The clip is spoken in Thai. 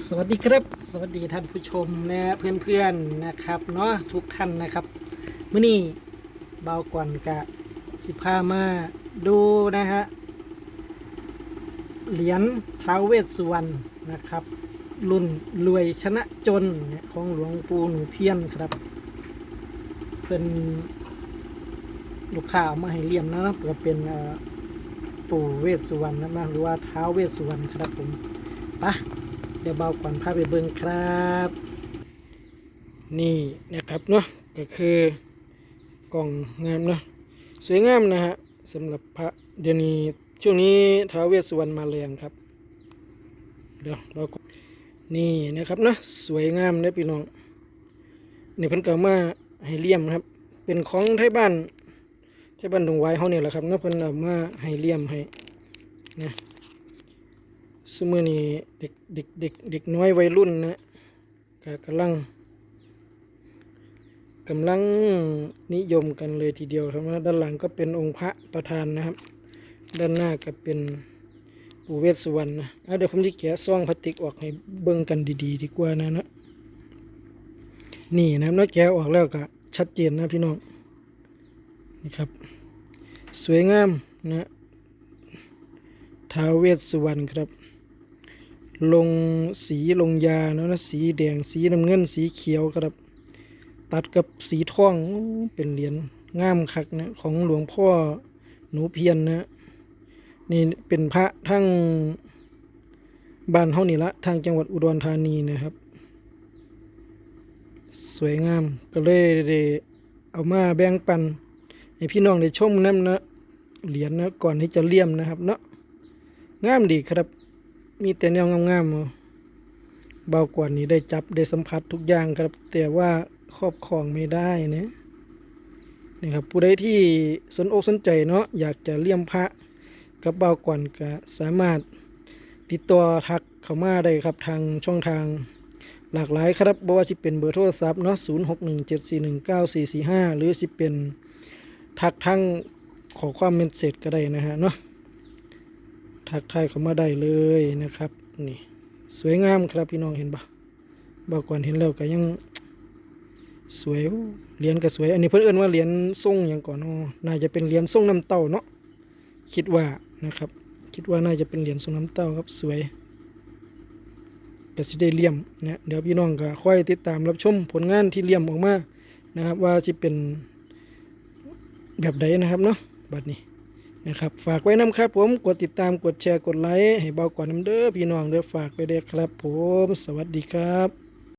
สวัสดีครับ สวัสดีท่านผู้ชมและเพื่อนๆนะครับเนาะทุกท่านนะครับมื้อนี้เบาวก่อนกะสิพามาดูนะฮะเหรียญท้าวเวสสุวรรณนะครับ รุ่นรวยชนะจนของหลวงปู่หนูเพียนครับเพิ่นลูกค้าเอามาให้เลี่ยมนะครับก็เป็นปู่เวสสุวรรณนะหรือว่าท้าวเวสสุวรรณครับผมไปะ เดี๋ยวเบาก่อนพาไปเบิ่งครับ นี่นะครับเนาะก็คือกล่องงามเนาะสวยงามนะฮะสำหรับพระเดี๋ยวนี้ช่วงนี้ท้าวเวสสุวรรณมาแรงครับ เดี๋ยวเราก็นี่นะครับเนาะสวยงามนะพี่น้องนี่เพิ่นก็เอามาให้เลี่ยมนะครับ เป็นของไทยบ้านไทยบ้านดงไว้เฮาเนี่ยแหละครับเนาะเพิ่นเอามาให้เลี่ยมให้นะ สมือนี้เด็กเด็กเด็กเด็กน้อยวัยรุ่นนะก็กำลังกำลังนิยมกันเลยทีเดียวครับนะด้านหลังก็เป็นองค์พระประธานนะครับ ด้านหน้าก็เป็นปู่เวสสุวรรณนะเดี๋ยวผมจะแกะซองพลาสติกออกให้เบิ่งกันดีๆ ดีกว่านะนะนี่นะครับนาะแกะออกแล้วก็ชัดเจนนะพี่น้องนี่ครับ สวยงามนะท้าวเวสสุวรรณครับ ลงสีลงยาเนาะนะสีแดงสีน้ำเงินสีเขียวครับ ตัดกับสีทองเป็นเหรียญงามคักนะของหลวงพ่อหนูเพียนนะนี่เป็นพระทั้งบ้านเฮานี่ละทางจังหวัดอุดรธานีนะครับ สวยงามก็เลยได้เอามาแบ่งปันให้พี่น้องได้ชมน้ำนะเหรียญนะก่อนที่จะเลี่ยมนะครับเนาะงามดีครับ มีแต่แนวงามๆเอาเบากว่านี้ได้จับได้สัมผัสทุกอย่างครับ แต่ว่าครอบครองไม่ได้นะนี่ครับผู้ใดที่สนอกสนใจเนาะอยากจะเลี่ยมพระกับเบากวนก็สามารถติดต่อทักเข้ามาได้ครับทางช่องทางหลากหลายครับบ่ว่าสิเป็นเบอร์โทรศัพท์เนาะ0617419445 หรือสิเป็นทักทางขอความเมนเสร็จก็ได้นะฮะเนาะ ทักทายเข้ามาได้เลยนะครับ นี่สวยงามครับพี่น้องเห็นปะบอกก่อนเห็นแล้วก็ยังสวยเหรียญก็สวย อันนี้เพื่นเอนว่าเหรียญทรงอย่างก่อนน่าจะเป็นเหรียญทรงน้ำเต้าเนาะคิดว่านะครับ คิดว่าน่าจะเป็นเหรียญทรงน้ำเต้าครับสวยก็สิได้เลี่ยมนะเดี๋ยวพี่น้องก็ค่อยติดตามรับชมผลงานที่เลี่ยมออกมานะครับ ว่าจะเป็นแบบใดนะครับเนาะบัดนี้ นะครับ ฝากไว้น้ำครับผมกดติดตามกดแชร์กดไลค์ให้เบากว่าน้ำเด้อพี่น้องเด้อฝากไปเด้อครับผม สวัสดีครับ